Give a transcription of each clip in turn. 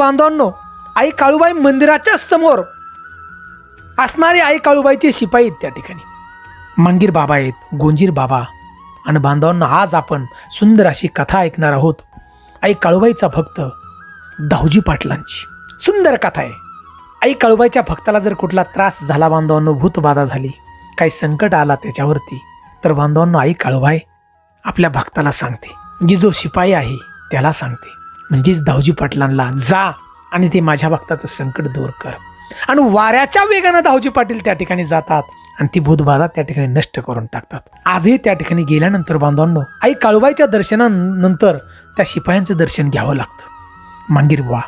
बांधवांनो आई काळूबाई मंदिराच्या समोर असणारे आई काळूबाईचे शिपाई आहेत त्या ठिकाणी. मंगीर बाबा आहेत गोंजीर बाबा. आणि बांधवांना आज आपण सुंदर अशी कथा ऐकणार आहोत. आई काळूबाईचा भक्त दाऊजी पाटलांची. सुंदर कथा आहे. आई काळूबाईच्या भक्ताला जर कुठला त्रास झाला बांधवांनो भूतबाधा झाली काही संकट आला त्याच्यावरती तर बांधवांनो आई काळूबाई आपल्या भक्ताला सांगते. जी जो शिपाई आहे त्याला सांगते. म्हणजेच दावजी पाटलांना जा आणि ते माझ्या भक्ताचं संकट दूर कर. आणि वाऱ्याच्या वेगानं दावजी पाटील त्या ठिकाणी जातात आणि ती भूतबाधा त्या ठिकाणी नष्ट करून टाकतात. आजही त्या ठिकाणी गेल्यानंतर बांधवांनो आई काळूबाईच्या दर्शनानंतर त्या शिपायांचं दर्शन घ्यावं लागतं. मांगीर बुवा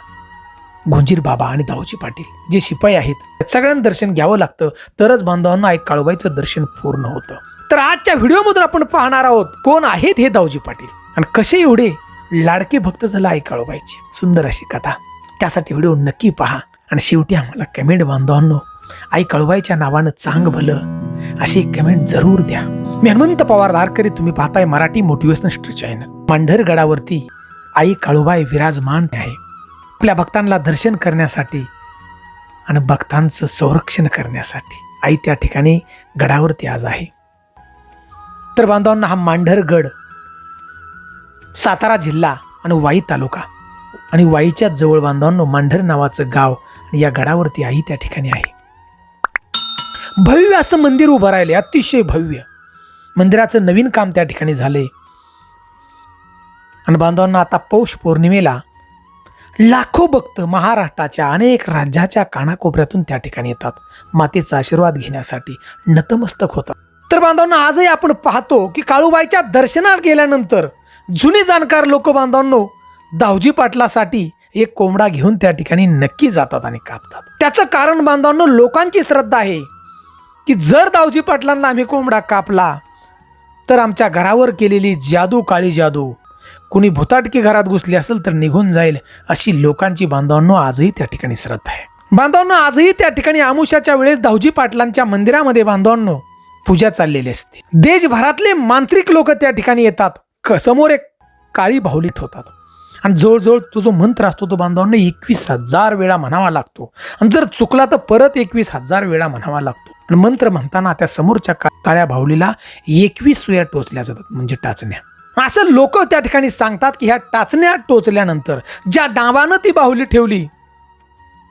गुंजीर बाबा आणि दाऊजी पाटील जे शिपाई आहेत सगळ्यांना दर्शन घ्यावं लागतं. तरच बांधवांना आई काळूबाईचं दर्शन पूर्ण होतं. तर आजच्या व्हिडिओमधून आपण पाहणार आहोत कोण आहेत हे दाऊजी पाटील? आणि कसे एवढे लाडके भक्त झाला आई काळूबाईची. सुंदर अशी कथा. त्यासाठी व्हिडिओ नक्की पहा आणि शेवटी आम्हाला कमेंट बांधवांनो आई कळवाईच्या नावानं चांग भलं अशी कमेंट जरूर द्या. मी हनुमंत पवार दारकरी तुम्ही पाहताय मराठी मोटिवेशनल चॅनल. मांढरगडावरती आई काळूबाई विराजमान आहे. आपल्या भक्तांना दर्शन करण्यासाठी आणि भक्तांचं संरक्षण करण्यासाठी आई त्या ठिकाणी गडावरती आज आहे. तर बांधवांना हा मांढरगड सातारा जिल्हा आणि वाई तालुका. आणि वाईच्या जवळ बांधवांनो मांढर नावाचं गाव या गडावरती आई त्या ठिकाणी आहे. भव्य असं मंदिर उभं राहिले अतिशय भव्य. मंदिराचं नवीन काम त्या ठिकाणी झाले आणि बांधवांना आता पौष पौर्णिमेला लाखो भक्त महाराष्ट्राच्या अनेक राज्याच्या कानाकोपऱ्यातून त्या ठिकाणी येतात मातेचा आशीर्वाद घेण्यासाठी नतमस्तक होतात. तर बांधवांना आजही आपण पाहतो की काळूबाईच्या दर्शनात गेल्यानंतर जुने जाणकार लोक बांधवांनो दावजी पाटलासाठी एक कोंबडा घेऊन त्या ठिकाणी नक्की जातात आणि कापतात. त्याचं कारण बांधवांनो लोकांची श्रद्धा आहे की जर दावजी पाटलांना आम्ही कोंबडा कापला तर आमच्या घरावर केलेली जादू काळी जादू कुणी भुताटकी घरात घुसली असेल तर निघून जाईल अशी लोकांची बांधवांनो आजही त्या ठिकाणी श्रद्धा आहे. बांधवांनो आजही त्या ठिकाणी आमुष्याच्या वेळेस दावजी पाटलांच्या मंदिरामध्ये बांधवांनो पूजा चाललेली असते. देशभरातले मांत्रिक लोक त्या ठिकाणी येतात. क- समोर एक काळी बाहुलीत होतात. आणि जवळजवळ तो जो मंत्र असतो तो बांधवांना एकवीस हजार वेळा म्हणावा लागतो. आणि जर चुकला तर परत एकवीस हजार वेळा म्हणावा लागतो. आणि मंत्र म्हणताना त्या समोरच्या का- काळ्या बाहुलीला एकवीस सुया टोचल्या जातात म्हणजे टाचण्या. असं लोक त्या ठिकाणी सांगतात की ह्या टाचण्या टोचल्यानंतर ज्या नावानं ती बाहुली ठेवली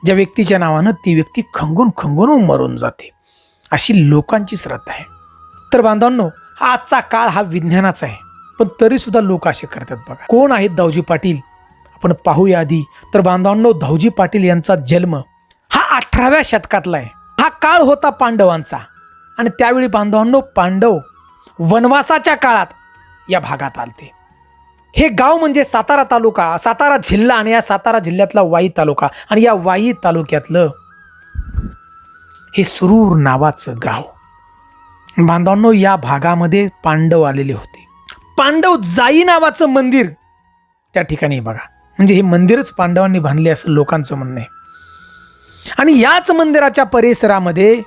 ज्या व्यक्तीच्या नावानं ती व्यक्ती खंगून खंगून मरून जाते. अशी लोकांची श्रद्धा आहे. तर बांधवांनो आजचा काळ हा विज्ञानाचा आहे. पण तरी सुद्धा लोक असे करतात बघा. कोण आहेत दावजी पाटील? आपण पाहूया आधी. तर बांधवांनो धावजी पाटील यांचा जन्म हा अठराव्या शतकातला आहे. हा काळ होता पांडवांचा. आणि त्यावेळी बांधवांनो पांडव वनवासाच्या काळात या भागात आलते. हे गाव म्हणजे सातारा तालुका सातारा जिल्हा आणि या सातारा जिल्ह्यातला वाई तालुका. आणि या वाई तालुक्यातलं हे सुरूर नावाचं गाव. बांधवांनो या भागामध्ये पांडव आलेले होते. पांडव जाई नावाचं मंदिर त्या ठिकाणी बघा. म्हणजे हे मंदिरच पांडवांनी बांधले असं लोकांचं म्हणणं आहे. आणि याच मंदिराच्या परिसरामध्ये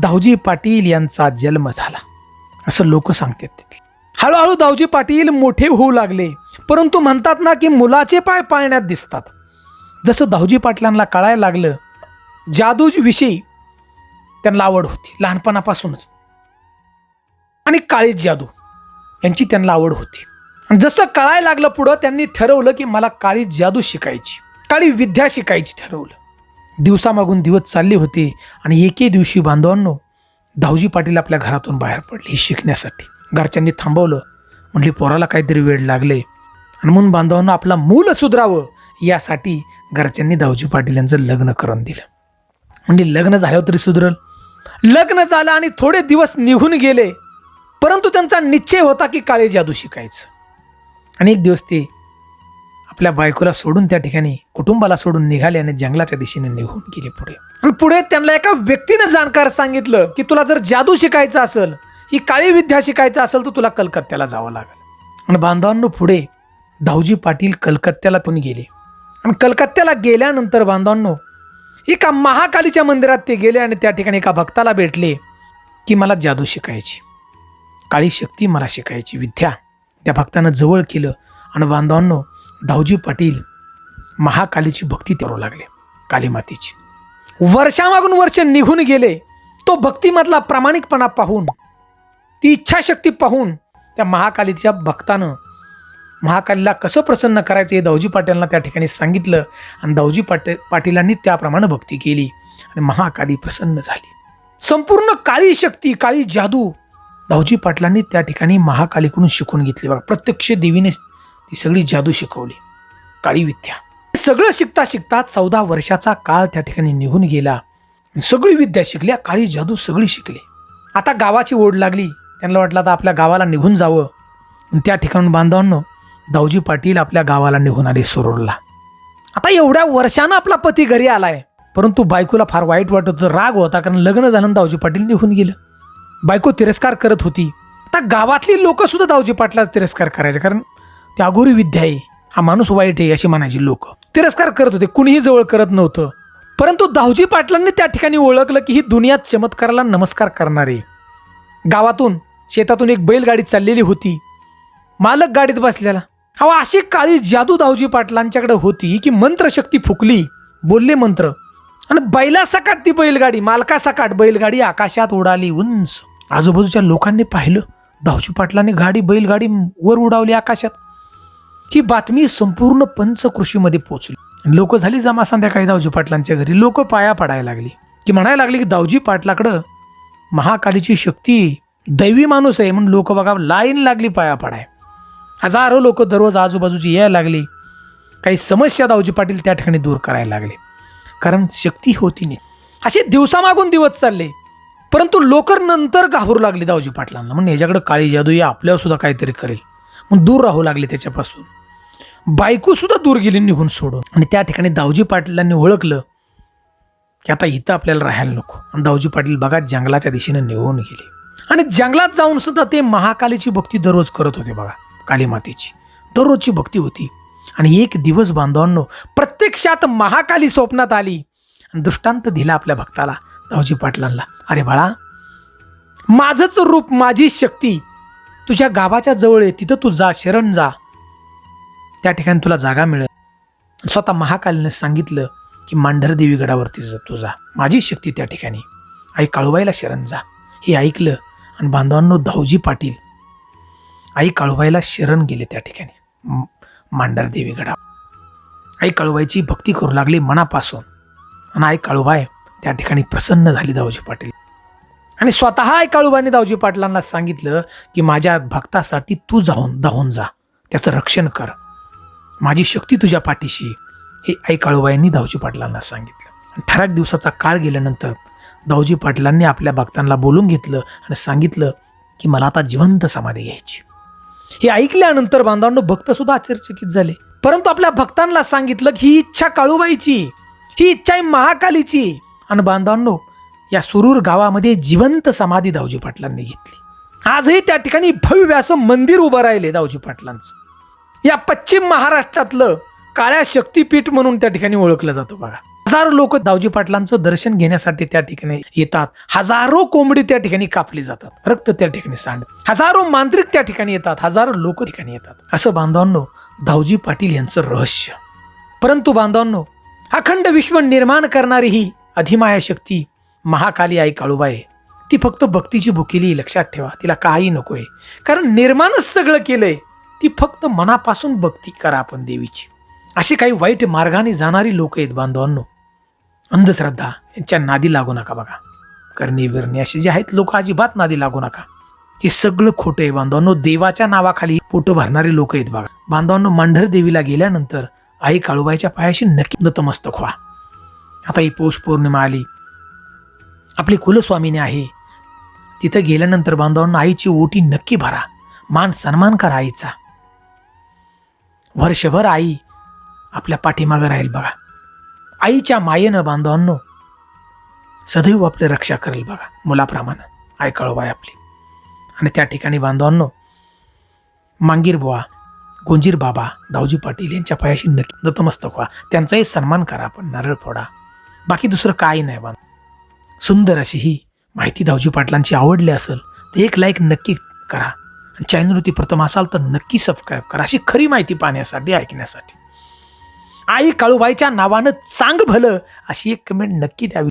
दाऊजी पाटील यांचा जन्म झाला. असं लोक सांगतात हळूहळू दाऊजी पाटील मोठे होऊ लागले. परंतु म्हणतात ना की मुलाचे पाय पाळण्यात दिसतात. जसं दाऊजी पाटलांना कळायला लागलं जादूविषयी त्यांना आवड होती लहानपणापासूनच. आणि काळीच जादू. यांची त्यांना आवड होती. आणि जसं कळायला लागलं पुढं त्यांनी ठरवलं की मला काळी जादू शिकायची काळी विद्या शिकायची ठरवलं. दिवसामागून दिवस चालले होते आणि एके दिवशी बांधवांनो धावजी पाटील आपल्या घरातून बाहेर पडले शिकण्यासाठी. घरच्यांनी थांबवलं म्हणली पोराला काहीतरी वेळ लागले. आणि म्हणून बांधवांना आपला मूल सुधरावं यासाठी घरच्यांनी धावजी पाटील यांचं लग्न करून दिलं. म्हणजे लग्न झाल्यावर तरी सुधरल. लग्न झालं आणि थोडे दिवस निघून गेले. परंतु त्यांचा निश्चय होता की काळे जादू शिकायचं. आणि एक दिवस ते आपल्या बायकोला सोडून त्या ठिकाणी कुटुंबाला सोडून निघाले आणि जंगलाच्या दिशेने निघून गेले पुढे. आणि पुढे त्यांना एका व्यक्तीनं जाणकार सांगितलं की तुला जर जादू शिकायचं असेल ही काळी विद्या शिकायचं असेल तर तुला कलकत्त्याला जावं लागेल. आणि बांधवांनो पुढे दाऊजी पाटील कलकत्त्याला पण गेले. आणि कलकत्त्याला गेल्यानंतर बांधवांनो एका महाकालीच्या मंदिरात ते गेले आणि त्या ठिकाणी एका भक्ताला भेटले की मला जादू शिकायची. काळी शक्ती मला शिकायची. विद्या त्या भक्तानं जवळ केलं आणि बांधवांनो दाऊजी पाटील महाकालीची भक्ती करू लागले कालीमातेची वर्षामागून वर्ष निघून गेले तो भक्तीमधला प्रामाणिकपणा पाहून ती इच्छाशक्ती पाहून त्या महाकालीच्या भक्तानं महाकालीला कसं प्रसन्न करायचं हे दाऊजी पाटीलांना त्या ठिकाणी सांगितलं आणि दाऊजी पाटील पाटीलांनी त्याप्रमाणे भक्ती केली आणि महाकाली प्रसन्न झाली. संपूर्ण काळी शक्ती काळी जादू दावजी पाटलांनी त्या ठिकाणी महाकालीकडून शिकून घेतली. बघा प्रत्यक्ष देवीने ती सगळी जादू शिकवली. काळी विद्या. सगळं शिकता शिकता चौदा वर्षाचा काळ त्या ठिकाणी निघून गेला. सगळी विद्या शिकल्या काळी जादू सगळी शिकली. आता गावाची ओढ लागली. त्यांना वाटलं आता आपल्या गावाला निघून जावं. त्या ठिकाणून बांधवांनो दाऊजी पाटील आपल्या गावाला निघून आले सुरूरला आता एवढ्या वर्षानं आपला पती घरी आलाय. परंतु बायकोला फार वाईट वाटत होतं राग होता कारण लग्न झालं दाऊजी पाटील निघून गेलं. बायको तिरस्कार करत होती. आता गावातली लोकंसुद्धा दावजी पाटला तिरस्कार करायचे कारण ते अघोरी विद्या आहे. हा माणूस वाईट आहे अशी म्हणायची लोक. तिरस्कार करत होते कुणीही जवळ करत नव्हतं. परंतु दावजी पाटलांनी त्या ठिकाणी ओळखलं की ही दुनियात चमत्काराला नमस्कार करणारे. गावातून शेतातून एक बैलगाडी चाललेली होती. मालक गाडीत बसलेला. अहो अशी काळी जादू दावजी पाटलांच्याकडे होती की मंत्रशक्ती फुकली बोलले मंत्र. आणि बैलासकाट ती बैलगाडी मालकासकाट बैलगाडी आकाशात उडाली उंच. आजूबाजूच्या लोकांनी पाहिलं दाऊजी पाटलांनी गाडी बैलगाडी वर उडावली आकाशात. ही बातमी संपूर्ण पंचकृषीमध्ये पोहोचली लोक झाली जमा संध्याकाळी दावजी पाटलांच्या घरी. लोक पाया पडायला लागली. की म्हणायला लागली की दावजी पाटलाकडं महाकालीची शक्ती दैवी माणूस आहे म्हणून लोक बघा लाईन लागली पाया पडाय. हजारो लोक दररोज आजूबाजूची यायला लागली. काही समस्या दावजी पाटील त्या ठिकाणी दूर करायला लागले. कारण शक्ती होती नाही. असे दिवसामागून दिवस चालले. परंतु लोकर नंतर घाबरू लागली दाऊजी पाटलांना. म्हणून याच्याकडे काळी जादू या आपल्यावरसुद्धा काहीतरी करेल. मग दूर राहू लागले त्याच्यापासून. बायकोसुद्धा दूर गेली निघून सोडून. आणि त्या ठिकाणी दावजी पाटलांनी ओळखलं की आता इथं आपल्याला राहायला नको. आणि दावजी पाटील बघा जंगलाच्या दिशेने निघून गेले. आणि जंगलात जाऊन सुद्धा ते महाकालीची भक्ती दररोज करत होते बघा काली मातेची. दररोजची भक्ती होती. आणि एक दिवस बांधवांनो प्रत्यक्षात महाकाली स्वप्नात आली. आणि दृष्टांत दिला आपल्या भक्ताला. रावजी पाटलांना. अरे बाळा माझंच रूप माझी शक्ती तुझ्या गावाच्या जवळ आहे तिथं तू जा शरण जा. त्या ठिकाणी तुला जागा मिळेल. स्वतः महाकालीने सांगितलं की मांढरदेवी गडावरती जा तू जा. माझी शक्ती त्या ठिकाणी. आई काळूबाईला शरण जा. हे ऐकलं आणि बांधवांनो धावजी पाटील आई काळूबाईला शरण गेले त्या ठिकाणी. म- मांढरदेवी आई काळूबाईची भक्ती करू लागली मनापासून. आणि आई काळूबाई त्या ठिकाणी प्रसन्न झाली दावजी पाटील. आणि स्वतः आई काळूबाईने दावजी पाटलांना सांगितलं की माझ्या भक्तासाठी तू जाऊन धावून जा. त्याचं रक्षण कर. माझी शक्ती तुझ्या पाठीशी. हे आई काळूबाईंनी दावजी पाटलांना सांगितलं. ठराक दिवसाचा काळ गेल्यानंतर दावजी पाटलांनी आपल्या भक्तांना बोलून घेतलं आणि सांगितलं की मला आता जिवंत समाधी घ्यायची. हे ऐकल्यानंतर बांधवांनो भक्तसुद्धा आश्चर्यचकित झाले. परंतु आपल्या भक्तांना सांगितलं की ही इच्छा काळूबाईची ही इच्छा आहे महाकालीची आणि बांधवांनो या सुरूर गावामध्ये जिवंत समाधी दाऊजी पाटलांनी घेतली. आजही त्या ठिकाणी भव्य असं मंदिर उभं राहिले दाऊजी पाटलांचं. या पश्चिम महाराष्ट्रातलं काळ्या शक्तीपीठ म्हणून त्या ठिकाणी ओळखलं जातं बघा. हजारो लोक दाऊजी पाटलांचं दर्शन घेण्यासाठी त्या ठिकाणी येतात. हजारो कोंबडी त्या ठिकाणी कापली जातात. रक्त त्या ठिकाणी सांड हजारो मांत्रिक त्या ठिकाणी येतात. हजारो लोक ठिकाणी येतात. असं बांधवांनो दाऊजी पाटील यांचं रहस्य. परंतु बांधवांनो अखंड विश्व निर्माण करणारी ही अधिमाया शक्ती महाकाली आई काळूबाई. ती फक्त भक्तीची भुकेली लक्षात ठेवा. तिला काही नकोय. कारण निर्माणच सगळं केलंय. ती फक्त मनापासून भक्ती करा आपण देवीची. अशी काही वाईट मार्गाने जाणारी लोक आहेत बांधवांनो. अंधश्रद्धा यांच्या नादी लागू नका बघा. करणी बिरणी असे जे आहेत लोक अजिबात नादी लागू नका. हे सगळं खोटं आहे बांधवांनो. देवाच्या नावाखाली पोटं भरणारे लोक आहेत बघा. बांधवांनो मांढर देवीला गेल्यानंतर आई काळूबाईच्या पायाशी नक्की नतमस्तक व्हा. आता ही पौष पौर्णिमा आली. आपली कुलस्वामीने आहे. तिथं गेल्यानंतर बांधवांना आईची ओटी नक्की भरा. मान सन्मान करा आईचा. वर्षभर आई आपल्या पाठीमागं राहील बघा. आईच्या मायेनं बांधवांनो सदैव आपली रक्षा करेल बघा मुलाप्रमाणे. आई कळवाय आपली. आणि त्या ठिकाणी बांधवांनो मांगीर बुवा गोंजीर बाबा दाऊजी पाटील यांच्या पायाशी नक्की नतमस्तक व्हा. त्यांचाही सन्मान करा आपण नारळ फोडा. बाकी दुसरं काही नाही बांध सुंदर अशी ही माहिती दावजी पाटलांची आवडली असेल तर एक लाईक नक्की करा. आणि चॅनलवरती प्रथम असाल तर नक्की सबस्क्राईब करा. अशी खरी माहिती पाहण्यासाठी ऐकण्यासाठी. आई काळूबाईच्या नावानं चांग भलं अशी एक कमेंट नक्की द्यावी.